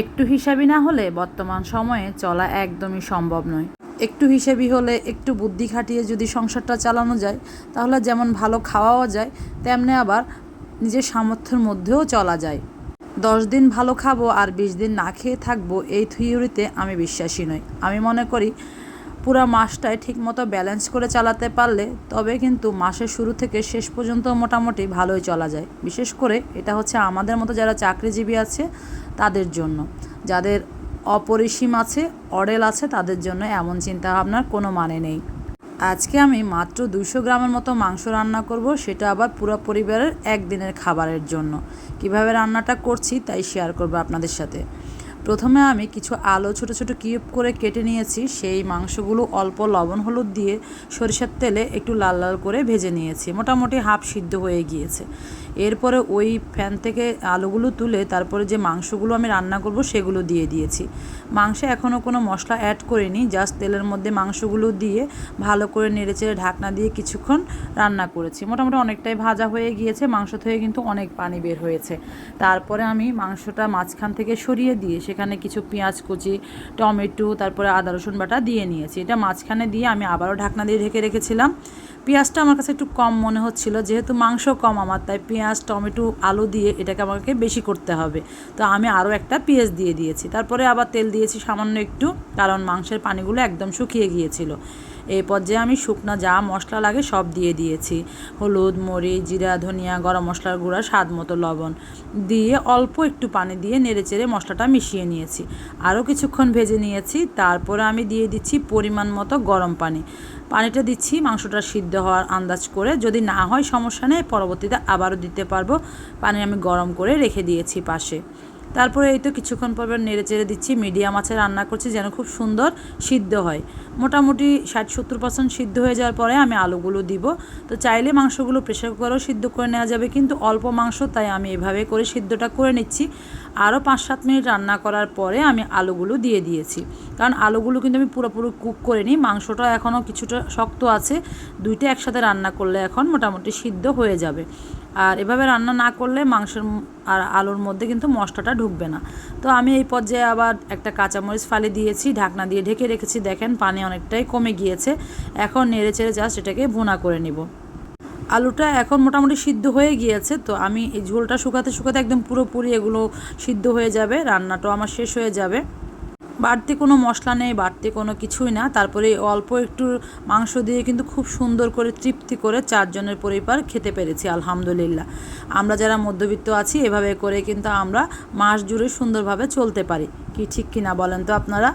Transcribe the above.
একটু হিসাবি না হলে বর্তমান সময়ে চলা একদমই সম্ভব নয়। একটু হিসেবি হলে একটু বুদ্ধি খাটিয়ে যদি সংসারটা চালানো যায়, তাহলে যেমন ভালো খাওয়াও যায়, তেমনি আবার নিজের সামর্থ্যের মধ্যেও চলা যায়। দশ দিন ভালো খাব আর বিশ দিন না খেয়ে থাকব এই থিওরিতে আমি বিশ্বাসী নই। আমি মনে করি পুরো মাসটাই ঠিকমতো ব্যালেন্স করে চালাতে পারলে তবে কিন্তু মাসের শুরু থেকে শেষ পর্যন্ত মোটামুটি ভালোই চলা যায়। বিশেষ করে এটা হচ্ছে আমাদের মতো যারা চাকরিজীবী আছে, তাদের জন্য। যাদের অপরিসীম আছে, অডেল আছে, তাদের জন্য এমন চিন্তা ভাবনার কোনো মানে নেই। আজকে আমি মাত্র দুশো গ্রামের মতো মাংস রান্না করব, সেটা আবার পুরো পরিবারের একদিনের খাবারের জন্য। কীভাবে রান্নাটা করছি তাই শেয়ার করব আপনাদের সাথে। প্রথমে আমি কিছু আলু ছোট ছোট কিউব করে কেটে নিয়েছি। সেই মাংসগুলো অল্প লবণ হলুদ দিয়ে সরিষার তেলে একটু লাল লাল করে ভেজে নিয়েছি। মোটামুটি হাফ সিদ্ধ হয়ে গিয়েছে। এরপরে ওই ফ্যান থেকে আলুগুলো তুলে তারপরে যে মাংসগুলো আমি রান্না করব সেগুলো দিয়ে দিয়েছি। মাংসে এখনও কোনো মশলা অ্যাড করিনি জাস্ট তেলের মধ্যে মাংসগুলো দিয়ে ভালো করে নেড়েচেড়ে ঢাকনা দিয়ে কিছুক্ষণ রান্না করেছি। মোটামুটি অনেকটাই ভাজা হয়ে গিয়েছে, মাংস থেকে কিন্তু অনেক পানি বের হয়েছে। তারপরে আমি মাংসটা মাঝখান থেকে সরিয়ে দিয়ে সেখানে কিছু পেঁয়াজ কুচি, টমেটো, তারপরে আদা, রসুন বাটা দিয়ে নিয়েছি। এটা মাঝখানে দিয়ে আমি আবারও ঢাকনা দিয়ে ঢেকে রেখেছিলাম। পেঁয়াজটা আমার কাছে একটু কম মনে হচ্ছিল, যেহেতু মাংস কম আমার, তাই পেঁয়াজ টমেটো, আলু দিয়ে এটাকে আমাকে বেশি করতে হবে। তো আমি আরও একটা পেঁয়াজ দিয়ে দিয়েছি। তারপরে আবার তেল দিয়েছি সামান্য একটু, কারণ মাংসের পানিগুলো একদম শুকিয়ে গিয়েছিল। এই পর্যায়ে আমি শুকনো যা মশলা লাগে সব দিয়ে দিয়েছি। হলুদ, মরিচ, জিরা, ধনিয়া, গরম মশলার গুঁড়া, স্বাদ মতো লবণ দিয়ে অল্প একটু পানি দিয়ে নেড়ে চেড়ে মশলাটা মিশিয়ে নিয়েছি। আরও কিছুক্ষণ ভেজে নিয়েছি। তারপরে আমি দিয়ে দিচ্ছি পরিমাণ মতো গরম পানি। পানিটা দিচ্ছি, মাংসটা সিদ্ধ হওয়ার আন্দাজ করে। যদি না হয় সমস্যা নেই, পরবর্তীতে আবারও দিতে পারব। পানি আমি গরম করে রেখে দিয়েছি পাশে। তারপরে এই তো কিছুক্ষণ পর নেড়ে চেড়ে দিচ্ছি, মিডিয়াম আছে, রান্না করছি, যেন খুব সুন্দর সিদ্ধ হয়। মোটামুটি ষাট সত্তর পার্সেন্ট সিদ্ধ হয়ে যাওয়ার পরে আমি আলুগুলো দিব। তো চাইলে মাংসগুলো প্রেশার কুকারেও সিদ্ধ করে নেওয়া যাবে, কিন্তু অল্প মাংস, তাই আমি এভাবে করে সিদ্ধটা করে নিচ্ছি। আরও পাঁচ সাত মিনিট রান্না করার পরে আমি আলুগুলো দিয়ে দিয়েছি। কারণ আলুগুলো কিন্তু আমি পুরোপুরি কুক করে নিই মাংসটা এখনও কিছুটা শক্ত আছে, দুইটা একসাথে রান্না করলে এখন মোটামুটি সিদ্ধ হয়ে যাবে। আর এভাবে রান্না না করলে মাংসের আর আলুর মধ্যে কিন্তু মশলাটা ঢুকবে না। তো আমি এই পর্যায়ে আবার একটা কাঁচামরিচ ফালি দিয়েছি, ঢাকনা দিয়ে ঢেকে রেখেছি। দেখেন পানি অনেকটাই কমে গিয়েছে। এখন নেড়ে চেড়ে জাস্ট এটাকে ভুনা করে নিব। আলুটা এখন মোটামুটি সিদ্ধ হয়ে গিয়েছে, তো আমি এই ঝোলটা শুকাতে শুকাতে একদম পুরোপুরি এগুলো সিদ্ধ হয়ে যাবে, রান্নাটাও আমার শেষ হয়ে যাবে। বাড়তি কোনো মশলা নেই, বাড়তি কোনো কিছুই না। তারপরে অল্প একটু মাংস দিয়ে কিন্তু খুব সুন্দর করে তৃপ্তি করে চারজনের পরিবার খেতে পেরেছি, আলহামদুলিল্লাহ। আমরা যারা মধ্যবিত্ত আছি, এভাবে করে কিন্তু আমরা মাস জুড়ে সুন্দরভাবে চলতে পারি। কি ঠিক কিনা বলেন তো আপনারা?